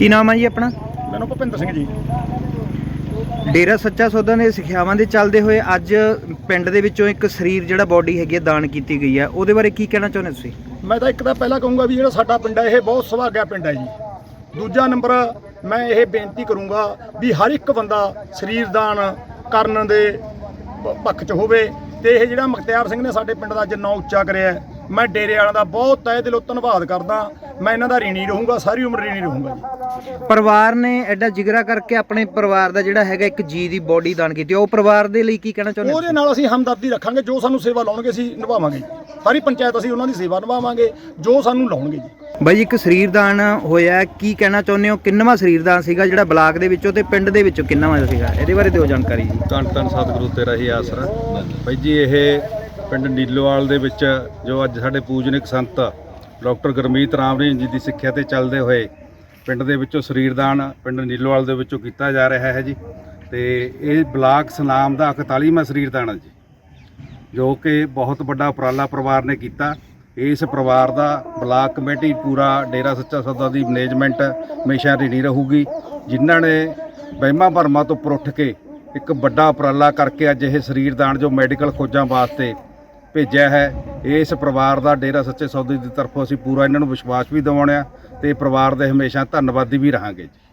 ਕੀ ਨਾਮ ਹੈ ਜੀ ਆਪਣਾ? ਮੈਨੂੰ ਭੁਪਿੰਦਰ ਸਿੰਘ ਜੀ। ਡੇਰਾ ਸੱਚਾ ਸੌਦਾ ਦੇ ਸਿੱਖਿਆਵਾਂ ਦੇ ਚੱਲਦੇ ਹੋਏ ਅੱਜ ਪਿੰਡ ਦੇ ਵਿੱਚੋਂ ਇੱਕ ਸਰੀਰ ਜਿਹੜਾ ਬਾਡੀ ਹੈਗੀ ਹੈ ਦਾਨ ਕੀਤੀ ਗਈ ਹੈ ਉਹਦੇ ਬਾਰੇ ਕੀ ਕਹਿਣਾ ਚਾਹੁੰਦੇ ਤੁਸੀਂ? ਮੈਂ ਤਾਂ ਇੱਕ ਤਾਂ ਪਹਿਲਾਂ ਕਹੂੰਗਾ ਵੀ ਜਿਹੜਾ ਸਾਡਾ ਪਿੰਡ ਹੈ ਇਹ ਬਹੁਤ ਸੁਭਾਗਿਆ ਪਿੰਡ ਹੈ ਜੀ। ਦੂਜਾ ਨੰਬਰ ਮੈਂ ਇਹ ਬੇਨਤੀ ਕਰੂੰਗਾ ਵੀ ਹਰ ਇੱਕ ਬੰਦਾ ਸਰੀਰ ਦਾਨ ਕਰਨ ਦੇ ਪੱਖ 'ਚ ਹੋਵੇ ਤੇ ਇਹ ਜਿਹੜਾ ਮੁਖਤਿਆਰ ਸਿੰਘ ਨੇ ਸਾਡੇ ਪਿੰਡ ਦਾ ਅੱਜ ਨਾਂ ਉੱਚਾ ਕਰਿਆ ਮੈਂ ਡੇਰੇ ਵਾਲਿਆਂ ਦਾ ਬਹੁਤ ਤਹਿ ਦਿਲੋਂ ਧੰਨਵਾਦ ਕਰਦਾ। ਮੈਂ ਇਹਨਾਂ ਦਾ ਰੀਣੀ ਰਹੂੰਗਾ ਸਾਰੀ ਉਮਰ ਰੀਣੀ ਰਹੂੰਗਾ ਜੀ। ਪਰਿਵਾਰ ਨੇ ਐਡਾ ਜਿਗਰਾ ਕਰਕੇ ਆਪਣੇ ਪਰਿਵਾਰ ਦਾ ਜਿਹੜਾ ਹੈਗਾ ਇੱਕ ਜੀ ਦੀ ਬਾਡੀ ਦਾਨ ਕੀਤੀ। ਉਹ ਪਰਿਵਾਰ ਦੇ ਲਈ ਕੀ ਕਹਿਣਾ ਚਾਹੁੰਦੇ ਉਹਦੇ ਨਾਲ ਅਸੀਂ ਹਮਦਰਦੀ ਰੱਖਾਂਗੇ ਜੋ ਸਾਨੂੰ ਸੇਵਾ ਲਾਉਣਗੇ ਅਸੀਂ ਨਿਭਾਵਾਂਗੇ ਜੀ। ਸਾਰੀ ਪੰਚਾਇਤ ਅਸੀਂ ਉਹਨਾਂ ਦੀ ਸੇਵਾ ਨਿਭਾਵਾਂਗੇ ਜੋ ਸਾਨੂੰ ਲਾਉਣਗੇ ਜੀ। ਬਾਈ ਜੀ, ਇੱਕ ਸਰੀਰ ਦਾਨ ਹੋਇਆ ਹੈ, ਕੀ ਕਹਿਣਾ ਚਾਹੁੰਦੇ ਹੋ? ਕਿੰਨਵਾਂ ਸਰੀਰ ਦਾਨ ਸੀਗਾ ਜਿਹੜਾ ਬਲਾਕ ਦੇ ਵਿੱਚੋਂ ਤੇ ਪਿੰਡ ਦੇ ਵਿੱਚੋਂ ਕਿੰਨਵਾਂ ਸੀਗਾ? ਇਹਦੇ ਬਾਰੇ ਦਿਓ ਜਾਣਕਾਰੀ ਜੀ। ਧੰਨ ਧੰਨ ਸਤਿਗੁਰੂ ਤੇਰਾ ਹੀ ਆਸਰਾ। ਬਾਈ ਜੀ ਇਹ ਪਿੰਡ ਨੀਲੋਵਾਲ ਦੇ ਵਿੱਚ ਜੋ ਅੱਜ ਸਾਡੇ ਪੂਜਨਿਕ ਸੰਤ ਡਾਕਟਰ ਗੁਰਮੀਤ ਰਾਮਰੀਨ ਜੀ ਦੀ ਸਿੱਖਿਆ ਤੇ ਚੱਲਦੇ ਹੋਏ ਪਿੰਡ ਦੇ ਵਿੱਚੋਂ ਸਰੀਰਦਾਨ ਪਿੰਡ ਨੀਲੋਵਾਲ ਦੇ ਵਿੱਚੋਂ ਕੀਤਾ ਜਾ ਰਿਹਾ ਹੈ ਜੀ। ਤੇ ਇਹ ਬਲਾਕ ਸਨਾਮ ਦਾ 41ਵਾਂ ਸਰੀਰਦਾਨ ਹੈ ਜੀ, ਜੋ ਕਿ ਬਹੁਤ ਵੱਡਾ ਉਪਰਾਲਾ ਪਰਿਵਾਰ ਨੇ ਕੀਤਾ। ਇਸ ਪਰਿਵਾਰ ਦਾ ਬਲਾਕ ਕਮੇਟੀ ਪੂਰਾ ਡੇਰਾ ਸੱਚਾ ਸੌਦਾ ਦੀ ਮੈਨੇਜਮੈਂਟ ਹਮੇਸ਼ਾ ਰਿਣੀ ਰਹੂਗੀ, ਜਿਨ੍ਹਾਂ ਨੇ ਵਹਿਮਾਂ ਭਰਮਾਂ ਤੋਂ ਉੱਪਰ ਉੱਠ ਕੇ ਇੱਕ ਵੱਡਾ ਉਪਰਾਲਾ ਕਰਕੇ ਅੱਜ ਇਹ ਸਰੀਰ ਦਾਨ ਜੋ ਮੈਡੀਕਲ ਖੋਜਾਂ ਵਾਸਤੇ ਭੇਜਿਆ ਹੈ। ਇਸ ਪਰਿਵਾਰ ਦਾ ਡੇਰਾ ਸੱਚੇ ਸੌਦੇ ਦੀ ਤਰਫੋਂ ਅਸੀਂ ਪੂਰਾ ਇਹਨਾਂ ਨੂੰ ਵਿਸ਼ਵਾਸ ਵੀ ਦਿਵਾਉਣਾ ਤੇ ਪਰਿਵਾਰ ਦੇ ਹਮੇਸ਼ਾ ਧੰਨਵਾਦੀ ਵੀ ਰਹਾਂਗੇ ਜੀ।